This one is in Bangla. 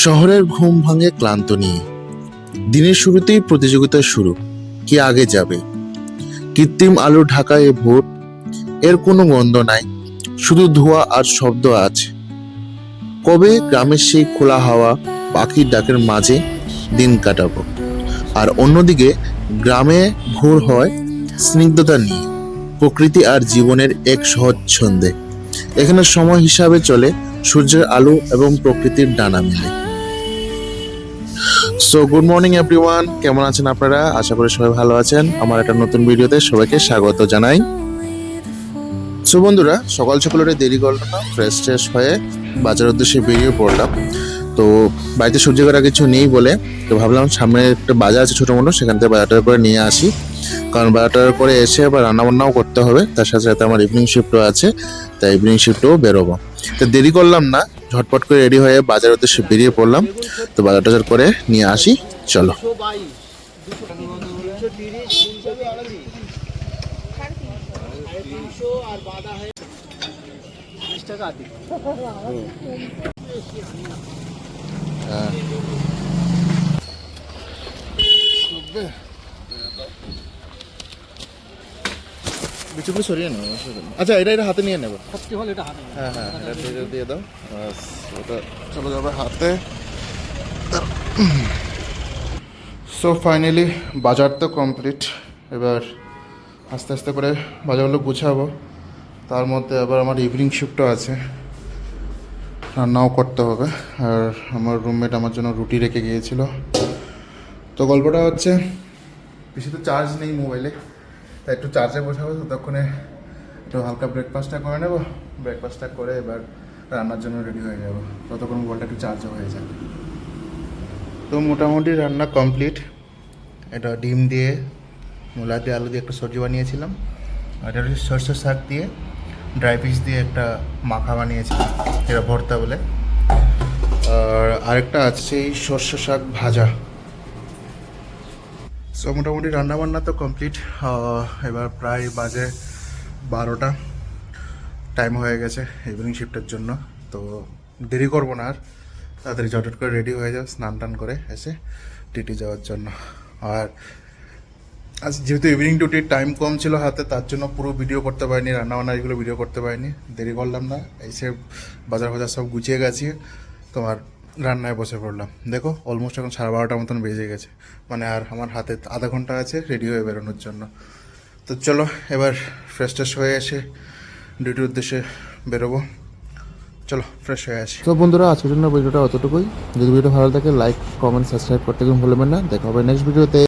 শহরের ঘুম ভাঙে ক্লান্ত নিয়ে। দিনের শুরুতেই প্রতিযোগিতা শুরু। কে আগে যাবে? কৃত্রিম আলো ঢাকা এ ভোর। এর কোনো গন্ধ নাই। শুধু ধোঁয়া আর শব্দ আছে। কবে গ্রামের সেই খোলা হাওয়া পাখির ডাকের মাঝে দিন কাটাবো? আর অন্যদিকে গ্রামে ভোর হয় স্নিগ্ধতা নিয়ে। প্রকৃতি আর জীবনের এক সহজ ছন্দে। এখানে সময় হিসাবে চলে সূর্যের আলো এবং প্রকৃতির ডানা মিলে। সো গুড মর্নিং এভরিওয়ান কেমন আছেন আপনারা? আশা করি সবাই ভালো আছেন। আমার একটা নতুন ভিডিওতে সবাইকে স্বাগত জানাই। সো বন্ধুরা, সকাল সকাল দেরি করলাম না ফ্রেশ ট্রেশ হয়ে বাজারের উদ্দেশ্যে বেরিয়ে পড়লাম। তো, বাড়িতে সবজি করা কিছু নেই বলে, তো ভাবলাম সামনে একটা বাজার আছে ছোটো মোটো, সেখান থেকে বাজারটা করে নিয়ে আসি। কারণ বাজারটা করে এসে আবার রান্নাবান্নাও করতে হবে, তার সাথে সাথে আমার ইভিনিং শিফটও আছে। তাই ইভিনিং শিফটেও বেরোবো। তো দেরি করলাম না, ঝটপট করে রেডি হয়ে বাজার উদ্দেশ্যে বেরিয়ে পড়লাম। তো বাজার টাজার করে নিয়ে আসি, চলো। দুশো টাকা সরিয়ে অসুবিধা আচ্ছা এটা এটা হাতে নিয়ে নেব। সত্যি হলে এটা হাতে হ্যাঁ হ্যাঁ এটা দিয়ে দিয়ে দাও। ওটা চলে যাবে হাতে। সো ফাইনালি বাজার তো কমপ্লিট এবার আস্তে আস্তে করে বাজারগুলো গুছাবো। তার মধ্যে আবার আমার ইভিনিং শিফটও আছে। রান্নাও করতে হবে। আর আমার রুমমেট আমার জন্য রুটি রেখে গিয়েছিল। তো গল্পটা হচ্ছে বেশি তো চার্জ নেই মোবাইলে তাই একটু চার্জে বসাবো ততক্ষণে একটু হালকা ব্রেকফাস্টটা করে নেব। ব্রেকফাস্টটা করে এবার রান্নার জন্য রেডি হয়ে যাব। ততক্ষণ বলটা একটু চার্জও হয়ে যাবে তো মোটামুটি রান্না কমপ্লিট এটা ডিম দিয়ে, মূলা দিয়ে, আলু দিয়ে একটা সবজি বানিয়েছিলাম। আর এটা হচ্ছে সরষের শাক দিয়ে ড্রাই পিস দিয়ে একটা মাখা বানিয়েছিলাম এটা ভর্তা বলে। আর আরেকটা আছে সেই সর্ষে শাক ভাজা। সো মোটামুটি রান্নাবান্না তো কমপ্লিট এবার প্রায় বাজে বারোটা। টাইম হয়ে গেছে ইভিনিং শিফটের জন্য, তো দেরি করব না আর। তাড়াতাড়ি চটট করে রেডি হয়ে যাও, স্নান টান করে এসে ডিউটি যাওয়ার জন্য। আর আজ যেহেতু ইভিনিং ডিউটির টাইম কম ছিল হাতে, তার জন্য পুরো ভিডিও করতে পারিনি, রান্নাবান্না এগুলো ভিডিও করতে পারিনি। দেরি করলাম না এসে বাজার বাজার সব গুছিয়ে গেছি। তোমার রান্নায় বসে পড়লাম। দেখো অলমোস্ট এখন সাড়ে বারোটার মতন বেজে গেছে। মানে আর আমার হাতে আধা ঘণ্টা আছে রেডি হয়ে বেরোনোর জন্য। তো চলো, এবার ফ্রেশ ট্রেশ হয়ে এসে ডিউটির উদ্দেশ্যে বেরোবো। চলো ফ্রেশ হয়ে আসি। তো বন্ধুরা, আজকের জন্য ভিডিওটা অতটুকুই। যদি ভিডিও ভালো থাকে লাইক কমেন্ট সাবস্ক্রাইব করতে ভুলবেন না। দেখা হবে নেক্সট ভিডিওতে